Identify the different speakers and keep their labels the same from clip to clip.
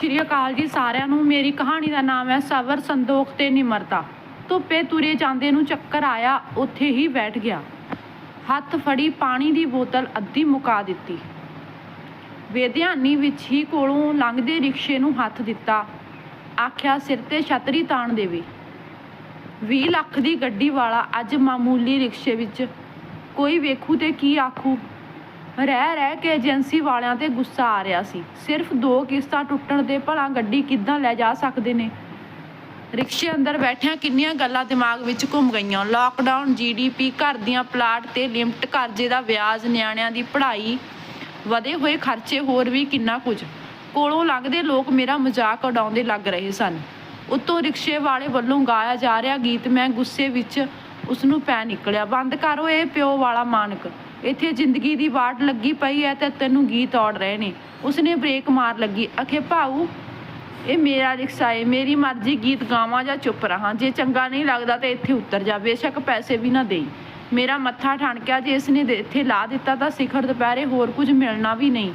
Speaker 1: ਸ਼੍ਰੀ ਅਕਾਲ ਜੀ ਸਾਰਿਆਂ ਨੂੰ। ਮੇਰੀ ਕਹਾਣੀ ਦਾ ਨਾਮ ਹੈ ਸਬਰ ਸੰਦੋਖ ਤੇ ਨਿਮਰਤਾ। ਧੁੱਪੇ ਤੁਰੇ ਜਾਂਦੇ ਨੂੰ ਚੱਕਰ ਆਇਆ, ਉੱਥੇ ਹੀ ਬੈਠ ਗਿਆ। ਹੱਥ ਫੜੀ ਪਾਣੀ ਦੀ ਬੋਤਲ ਅੱਧੀ ਮੁਕਾ ਦਿੱਤੀ। ਵੇਧਿਆਨੀ ਵਿੱਚ ਹੀ ਕੋਲੋਂ ਲੰਘਦੇ ਰਿਕਸ਼ੇ ਨੂੰ ਹੱਥ ਦਿੱਤਾ। ਆਖਿਆ, ਸਿਰ ਤੇ ਛਤਰੀ ਤਾਣ ਦੇਵੇ। 20 ਲੱਖ ਦੀ ਗੱਡੀ ਵਾਲਾ ਅੱਜ ਮਾਮੂਲੀ ਰਿਕਸ਼ੇ ਵਿੱਚ। ਕੋਈ ਵੇਖੂ ਤੇ ਕੀ ਆਖੂ? ਰਹਿ ਰਹਿ ਕੇ ਏਜੰਸੀ ਵਾਲਿਆਂ ਤੇ ਗੁੱਸਾ ਆ ਰਿਹਾ ਸੀ। ਸਿਰਫ ਦੋ ਕਿਸ਼ਤਾਂ ਟੁੱਟਣ ਦੇ ਭਲਾ ਗੱਡੀ ਕਿੱਦਾਂ ਲੈ ਜਾ ਸਕਦੇ ਨੇ? ਰਿਕਸ਼ੇ ਅੰਦਰ ਬੈਠਿਆਂ ਕਿੰਨੀਆਂ ਗੱਲਾਂ ਦਿਮਾਗ ਵਿੱਚ ਘੁੰਮ ਗਈਆਂ। ਲਾਕਡਾਊਨ ਜੀਡੀਪੀ ਘਰ ਦੀਆਂ ਪਲਾਟ ਤੇ ਲਿਮਟ ਕਰਜ਼ੇ ਦਾ ਵਿਆਜ, ਨਿਆਣਿਆਂ ਦੀ ਪੜ੍ਹਾਈ, ਵਧੇ ਹੋਏ ਖਰਚੇ, ਹੋਰ ਵੀ ਕਿੰਨਾ ਕੁਝ। ਕੋਲੋਂ ਲੰਘਦੇ ਲੋਕ ਮੇਰਾ ਮਜ਼ਾਕ ਉਡਾਉਂਦੇ ਲੱਗ ਰਹੇ ਸਨ। ਉੱਤੋਂ ਰਿਕਸ਼ੇ ਵਾਲੇ ਵੱਲੋਂ ਗਾਇਆ ਜਾ ਰਿਹਾ ਗੀਤ, ਮੈਂ ਗੁੱਸੇ ਵਿੱਚ ਉਸ ਨੂੰ ਪੈ ਨਿਕਲਿਆ। ਬੰਦ ਕਰੋ ਇਹ ਪਿਓ ਵਾਲਾ ਮਾਨਕ। ਇੱਥੇ ਜ਼ਿੰਦਗੀ ਦੀ ਵਾਟ ਲੱਗੀ ਪਈ ਹੈ ਤੇ ਤੈਨੂੰ ਗੀਤ ਔੜ ਰਹੇ ਨੇ। ਉਸਨੇ ਬ੍ਰੇਕ ਮਾਰ ਲੱਗੀ। ਅਖੇ ਭਾਊ, ਇਹ ਮੇਰਾ ਰਿਕਸ਼ਾ ਏ, ਮੇਰੀ ਮਰਜ਼ੀ ਗੀਤ ਗਾਵਾਂ ਜਾਂ ਚੁੱਪ ਰਹਾ। ਜੇ ਚੰਗਾ ਨਹੀਂ ਲੱਗਦਾ ਤੇ ਇੱਥੇ ਉਤਰ ਜਾ। ਬੇਸ਼ੱਕ ਪੈਸੇ ਵੀ ਨਾ ਦੇਈ। ਮੇਰਾ ਮੱਥਾ ਠਣਕਿਆ ਜੇ ਇਸਨੇ ਇੱਥੇ ਲਾ ਦਿੱਤਾ ਤਾਂ ਸਿਖਰ ਦੁਪਹਿਰੇ ਹੋਰ ਕੁਝ ਮਿਲਣਾ ਵੀ ਨਹੀਂ।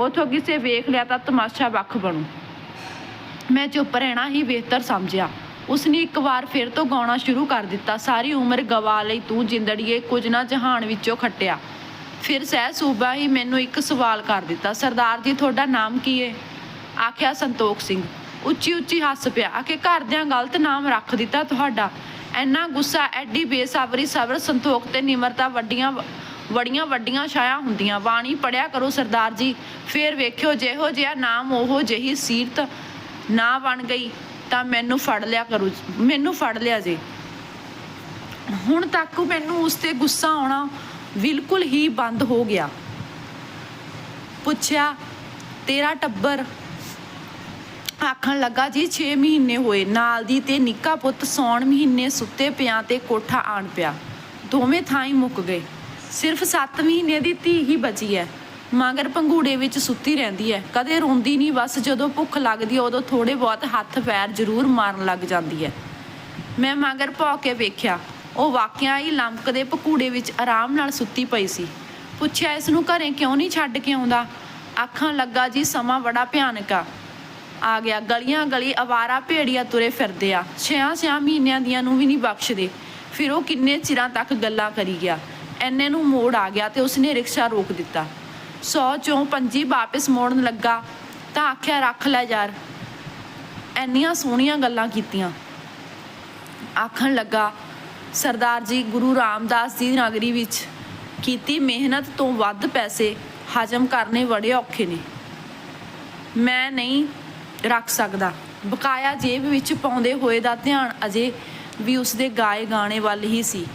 Speaker 1: ਉਥੋਂ ਕਿਸੇ ਵੇਖ ਲਿਆ ਤਾਂ ਤਮਾਸ਼ਾ ਵੱਖ ਬਣੂ। ਮੈਂ ਚੁੱਪ ਰਹਿਣਾ ਹੀ ਬਿਹਤਰ ਸਮਝਿਆ। ਉਸਨੇ ਇੱਕ ਵਾਰ ਫਿਰ ਤੋਂ ਗਾਉਣਾ ਸ਼ੁਰੂ ਕਰ ਦਿੱਤਾ। ਸਾਰੀ ਉਮਰ ਗਵਾ ਲਈ ਤੂੰ ਜਿੰਦੜੀਏ ਕੁਝ ਨਾ ਜਹਾਨ ਵਿੱਚੋਂ ਖੱਟਿਆ। ਫਿਰ ਸਹਿ ਸੂਬਾ ਹੀ ਮੈਨੂੰ ਇੱਕ ਸਵਾਲ ਕਰ ਦਿੱਤਾ, ਸਰਦਾਰ ਜੀ, ਤੁਹਾਡਾ ਨਾਮ ਕੀ ਹੈ ਆਖਿਆ ਸੰਤੋਖ ਸਿੰਘ। ਉੱਚੀ ਉੱਚੀ ਹੱਸ ਪਿਆ, ਆਖੇ ਘਰਦਿਆਂ ਗਲਤ ਨਾਮ ਰੱਖ ਦਿੱਤਾ ਤੁਹਾਡਾ। ਐਨਾ ਗੁੱਸਾ, ਐਡੀ ਬੇਸਬਰੀ, ਸਬਰ, ਸੰਤੋਖ ਤੇ ਨਿਮਰਤਾ ਵੱਡੀਆਂ ਵੜੀਆਂ ਵੱਡੀਆਂ ਛਾਇਆ ਹੁੰਦੀਆਂ। ਬਾਣੀ ਪੜਿਆ ਕਰੋ ਸਰਦਾਰ ਜੀ, ਫੇਰ ਵੇਖਿਓ, ਜਿਹੋ ਜਿਹਾ ਨਾਮ ਉਹੋ ਜਿਹੀ ਸੀਰਤ ਨਾ ਬਣ ਗਈ। ਤਾਂ ਮੈਨੂੰ ਫੜ ਲਿਆ ਕਰੂ, ਮੈਨੂੰ ਫੜ ਲਿਆ ਜੇ। ਹੁਣ ਤੱਕ ਮੈਨੂੰ ਉਸ ਤੇ ਗੁੱਸਾ ਆਉਣਾ ਬਿਲਕੁਲ ਹੀ ਬੰਦ ਹੋ ਗਿਆ। ਪੁੱਛਿਆ, ਤੇਰਾ ਟੱਬਰ? ਆਖਣ ਲੱਗਾ, ਜੀ 6 ਮਹੀਨੇ ਹੋਏ, ਨਾਲ ਦੀ ਤੇ ਨਿੱਕਾ ਪੁੱਤ ਸੌਣ ਮਹੀਨੇ ਸੁੱਤੇ ਪਿਆ ਤੇ ਕੋਠਾ ਆਣ ਪਿਆ। ਦੋਵੇਂ ਥਾਂ ਹੀ ਮੁੱਕ ਗਏ। ਸਿਰਫ 7 ਮਹੀਨੇ ਦੀ ਧੀ ਹੀ ਬਚੀ ਹੈ ਮਗਰ ਪੰਗੂੜੇ ਵਿੱਚ ਸੁੱਤੀ ਰਹਿੰਦੀ ਹੈ। ਕਦੇ ਰੋਂਦੀ ਨਹੀਂ, ਬਸ ਜਦੋਂ ਭੁੱਖ ਲੱਗਦੀ ਹੈ, ਉਦੋਂ ਥੋੜੇ ਬਹੁਤ ਹੱਥ ਪੈਰ ਜ਼ਰੂਰ ਮਾਰਨ ਲੱਗ ਜਾਂਦੀ ਹੈ। ਮੈਂ ਮਗਰ ਭੌ ਕੇ ਵੇਖਿਆ, ਉਹ ਵਾਕਿਆ ਹੀ ਲੰਮਕਦੇ ਪਕੂੜੇ ਵਿੱਚ ਆਰਾਮ ਨਾਲ ਸੁੱਤੀ ਪਈ ਸੀ। ਪੁੱਛਿਆ, ਇਸ ਨੂੰ ਘਰੇ ਕਿਉਂ ਨਹੀਂ ਛੱਡ ਕੇ ਆਉਂਦਾ? ਅੱਖਾਂ ਲੱਗਾ, ਜੀ, ਸਮਾਂ ਬੜਾ ਭਿਆਨਕ ਆ। ਆ ਗਿਆ ਗਲੀਆਂ ਗਲੀ ਅਵਾਰਾ ਭੇੜੀਆਂ ਤੁਰੇ ਫਿਰਦੇ ਆ। ਛਿਆਂ ਛਿਆਂ ਮਹੀਨਿਆਂ ਦੀਆਂ ਨੂੰ ਵੀ ਨਹੀਂ ਬਖਸ਼ਦੇ। ਫਿਰ ਉਹ ਕਿੰਨੇ ਚਿਰਾਂ ਤੱਕ ਗੱਲਾਂ ਕਰੀ ਗਿਆ। ਐਨੇ ਨੂੰ ਮੋੜ ਆ ਗਿਆ ਤੇ ਉਸਨੇ ਰਿਕਸ਼ਾ ਰੋਕ ਦਿੱਤਾ। ਸੌ ਚੋਂ ਪੰਜੀ ਵਾਪਸ ਮੋੜਨ ਲੱਗਾ ਤਾਂ ਆਖਿਆ, ਰੱਖ ਲੈ ਯਾਰ। ਐਨੀਆਂ ਸੋਹਣੀਆਂ ਗੱਲਾਂ ਕੀਤੀਆਂ। ਆਖਣ ਲੱਗਾ, ਸਰਦਾਰ ਜੀ, ਗੁਰੂ ਰਾਮਦਾਸ ਦੀ ਨਗਰੀ ਵਿੱਚ ਕੀਤੀ ਮਿਹਨਤ ਤੋਂ ਵੱਧ ਪੈਸੇ ਹਜਮ ਕਰਨੇ ਬੜੇ ਔਖੇ ਨੇ। ਮੈਂ ਨਹੀਂ ਰੱਖ ਸਕਦਾ। ਬਕਾਇਆ ਜੇਬ ਵਿੱਚ ਪਾਉਂਦੇ ਹੋਏ ਦਾ ਧਿਆਨ ਅਜੇ ਵੀ ਉਸਦੇ ਗਾਏ ਗਾਣੇ ਵੱਲ ਹੀ ਸੀ।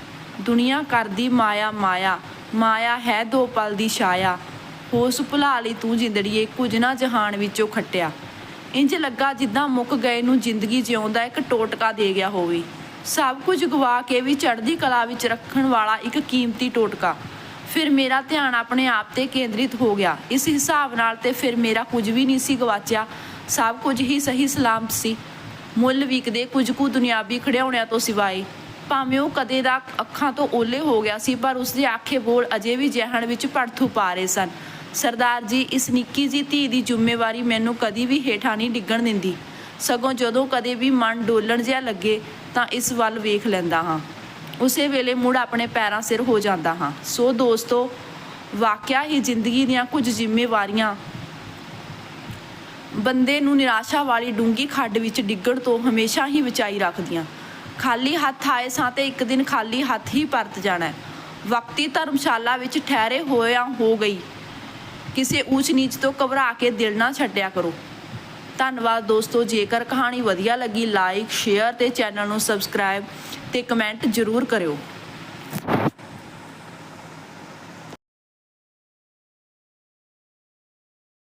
Speaker 1: ਦੁਨੀਆ ਕਰਦੀ ਮਾਇਆ ਮਾਇਆ ਮਾਇਆ ਹੈ ਦੋ ਪਲ ਦੀ ਛਾਇਆ। ਹੋਸ ਭੁਲਾ ਲਈ ਤੂੰ ਜਿੰਦੜੀਏ, ਕੁਝ ਨਾ ਜਹਾਨ ਵਿੱਚੋਂ ਖੱਟਿਆ। ਇੰਜ ਲੱਗਾ ਜਿੱਦਾਂ ਮੁੱਕ ਗਏ ਨੂੰ ਜ਼ਿੰਦਗੀ ਜਿਉਂਦਾ ਇੱਕ ਟੋਟਕਾ ਦੇ ਗਿਆ ਹੋਵੇ। ਸਭ ਕੁਝ ਗਵਾ ਕੇ ਵੀ ਚੜ੍ਹਦੀ ਕਲਾ ਵਿੱਚ ਰੱਖਣ ਵਾਲਾ ਇੱਕ ਕੀਮਤੀ ਟੋਟਕਾ। ਫਿਰ ਮੇਰਾ ਧਿਆਨ ਆਪਣੇ ਆਪ ਤੇ ਕੇਂਦਰਿਤ ਹੋ ਗਿਆ। ਇਸ ਹਿਸਾਬ ਨਾਲ ਤੇ ਫਿਰ ਮੇਰਾ ਕੁਝ ਵੀ ਨਹੀਂ ਸੀ ਗਵਾਚਿਆ। ਸਭ ਕੁਝ ਹੀ ਸਹੀ ਸਲਾਮਤ ਸੀ। ਮੁੱਲ ਵਿਕਦੇ ਕੁਝ ਕੁ ਦੁਨਿਆਵੀ ਖੜਿਆਉਣਿਆਂ ਤੋਂ ਸਿਵਾਏ। ਭਾਵੇਂ ਉਹ ਕਦੇ ਦਾ ਅੱਖਾਂ ਤੋਂ ਓਲੇ ਹੋ ਗਿਆ ਸੀ, ਪਰ ਉਸਦੇ ਆਖੇ ਬੋਲ ਅਜੇ ਵੀ ਜਹਣ ਵਿੱਚ ਪੜਥੂ ਪਾ ਰਹੇ ਸਨ। ਸਰਦਾਰ ਜੀ, ਇਸ ਨਿੱਕੀ ਜੀ ਧੀ ਦੀ ਜ਼ਿੰਮੇਵਾਰੀ ਮੈਨੂੰ ਕਦੀ ਵੀ ਹੇਠਾਂ ਨਹੀਂ ਡਿੱਗਣ ਦਿੰਦੀ। ਸਗੋਂ ਜਦੋਂ ਕਦੇ ਵੀ ਮਨ ਡੋਲਣ ਜਿਹਾ ਲੱਗੇ, ਤਾਂ ਇਸ ਵੱਲ ਵੇਖ ਲੈਂਦਾ ਹਾਂ। ਉਸੇ ਵੇਲੇ ਮੁੜ ਆਪਣੇ ਪੈਰਾਂ ਸਿਰ ਹੋ ਜਾਂਦਾ ਹਾਂ। ਸੋ ਦੋਸਤੋ, ਵਾਕਿਆ ਹੀ ਜ਼ਿੰਦਗੀ ਦੀਆਂ ਕੁਝ ਜ਼ਿੰਮੇਵਾਰੀਆਂ ਬੰਦੇ ਨੂੰ ਨਿਰਾਸ਼ਾ ਵਾਲੀ ਡੂੰਗੀ ਖੱਡ ਵਿੱਚ ਡਿੱਗਣ ਤੋਂ ਹਮੇਸ਼ਾ ਹੀ ਬਚਾਈ ਰੱਖਦੀਆਂ। ਖਾਲੀ ਹੱਥ ਆਏ ਸਾਂ ਤੇ ਇੱਕ ਦਿਨ ਖਾਲੀ ਹੱਥ ਹੀ ਪਰਤ ਜਾਣਾ ਵਕਤੀ ਧਰਮਸ਼ਾਲਾ ਵਿੱਚ ਠਹਿਰੇ ਹੋਇਆਂ ਹੋ ਗਈ। ਕਿਸੇ ਉੱਚ ਨੀਚ ਤੋਂ ਘਬਰਾ ਕੇ ਦਿਲ ਨਾ ਛੱਡਿਆ ਕਰੋ। ਧੰਨਵਾਦ ਦੋਸਤੋ, ਜੇਕਰ ਕਹਾਣੀ ਵਧੀਆ ਲੱਗੀ ਲਾਈਕ ਸ਼ੇਅਰ ਤੇ ਚੈਨਲ ਨੂੰ ਸਬਸਕ੍ਰਾਈਬ ਤੇ ਕਮੈਂਟ ਜ਼ਰੂਰ ਕਰਿਓ।